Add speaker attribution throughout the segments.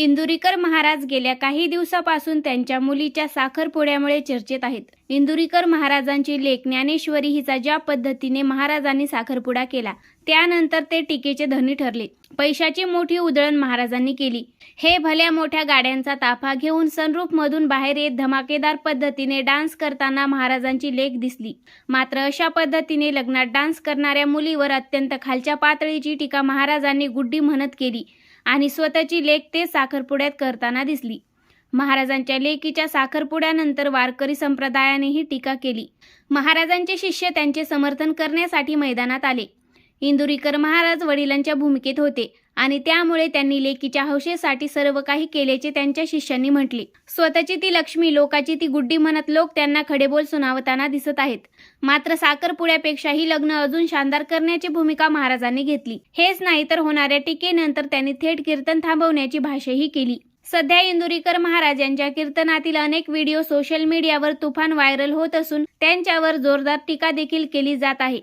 Speaker 1: इंदुरीकर महाराज गेल्या काही दिवसापासून त्यांच्या मुलीच्या साखरपुड्यामुळे चर्चेत आहेत. इंदुरीकर महाराजांची लेख ज्ञानेश्वरी हिचा ज्या पद्धतीने महाराजांनी साखरपुडा केला त्यानंतर ते टीकेचे धनी ठरले. पैशाची मोठी उधळण महाराजांनी केली. हे भल्या मोठ्या गाड्यांचा ताफा घेऊन सनरूपमधून बाहेर येत धमाकेदार पद्धतीने डान्स करताना महाराजांची लेख दिसली. मात्र अशा पद्धतीने लग्नात डान्स करणाऱ्या मुलीवर अत्यंत खालच्या पातळीची टीका महाराजांनी गुड्डी म्हणत केली. आणि स्वतःची लेख ते साखरपुड्यात करताना दिसली. महाराजांच्या लेकीच्या साखरपुड्यानंतर वारकरी संप्रदायानेही टीका केली. महाराजांचे शिष्य त्यांचे समर्थन करण्यासाठी मैदानात आले. इंदुरीकर महाराज वडिलांच्या भूमिकेत होते आणि त्यामुळे त्यांनी लेकीच्या हौशेसाठी सर्व काही केल्याचे त्यांच्या शिष्यांनी म्हटले. स्वतःची ती लक्ष्मी लोकाची ती गुड्डी म्हणत लोक त्यांना खडेबोल सुनावताना दिसत आहेत. मात्र साखरपुड्यापेक्षाही लग्न अजून शानदार करण्याची भूमिका महाराजांनी घेतली. हेच नाही तर होणाऱ्या टीकेनंतर त्यांनी थेट कीर्तन थांबवण्याची भाषाही केली. सध्या इंदुरीकर महाराज यांच्या कीर्तनातील अनेक व्हिडिओ सोशल मीडियावर तुफान व्हायरल होत असून त्यांच्यावर जोरदार टीका देखील केली जात आहे.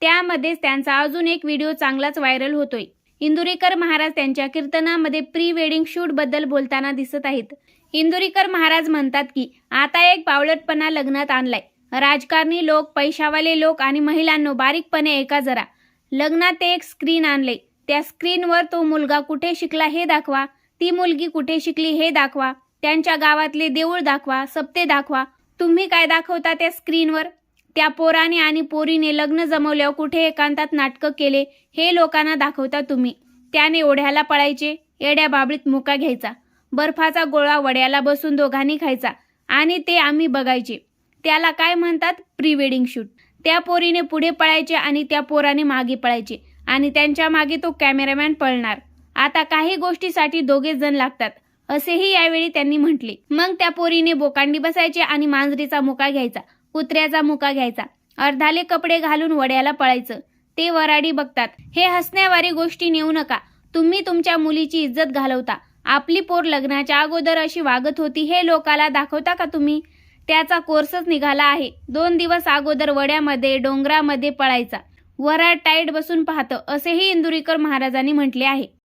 Speaker 1: त्यामध्येच त्यांचा अजून एक व्हिडिओ चांगलाच व्हायरल होतोय. इंदुरीकर महाराज त्यांच्या कीर्तनामध्ये प्री वेडिंग शूटबद्दल बोलताना दिसत आहेत. इंदुरीकर महाराज म्हणतात की आता एक पावलटपणा लग्नात आणलाय. राजकारणी लोक पैशावाले लोक आणि महिलांनो बारीकपणे एका जरा. लग्नात एक स्क्रीन आणले त्या स्क्रीनवर तो मुलगा कुठे शिकला हे दाखवा. ती मुलगी कुठे शिकली हे दाखवा. त्यांच्या गावातले देऊळ दाखवा सप्ते दाखवा. तुम्ही काय दाखवता त्या स्क्रीनवर त्या पोराने आणि पोरीने लग्न जमवल्यावर कुठे एकांतात नाटकं केले हे लोकांना दाखवता तुम्ही. त्याने ओढ्याला पळायचे एड्या बाबळीत मुका घ्यायचा बर्फाचा गोळा वड्याला बसून दोघांनी खायचा आणि ते आम्ही बघायचे. त्याला काय म्हणतात? Pre wedding shoot. त्या पोरीने पुढे पळायचे आणि त्या पोराने मागे पळायचे आणि त्यांच्या मागे तो कॅमेरामॅन पळणार. आता काही गोष्टीसाठी दोघे जण लागतात असेही यावेळी त्यांनी म्हटले. मग त्या पोरीने बोकांडी बसायचे आणि मांजरीचा मुका घ्यायचा. कुत्र्याचा मुका घ्यायचा. अर्धाले कपडे घालून वड्याला पळायचं. ते वराडी बघतात. हे हसण्यावारी गोष्टी नेऊ नका. तुम्ही तुमच्या मुलीची इज्जत घालवता. आपली पोर लग्नाच्या अगोदर अशी वागत होती हे लोकाला दाखवता का तुम्ही? त्याचा कोर्सच निघाला आहे. दोन दिवस अगोदर वड्यामध्ये डोंगरामध्ये पळायचा. वराड टाईट बसून पाहतं असेही इंदुरीकर महाराजांनी म्हटले आहे.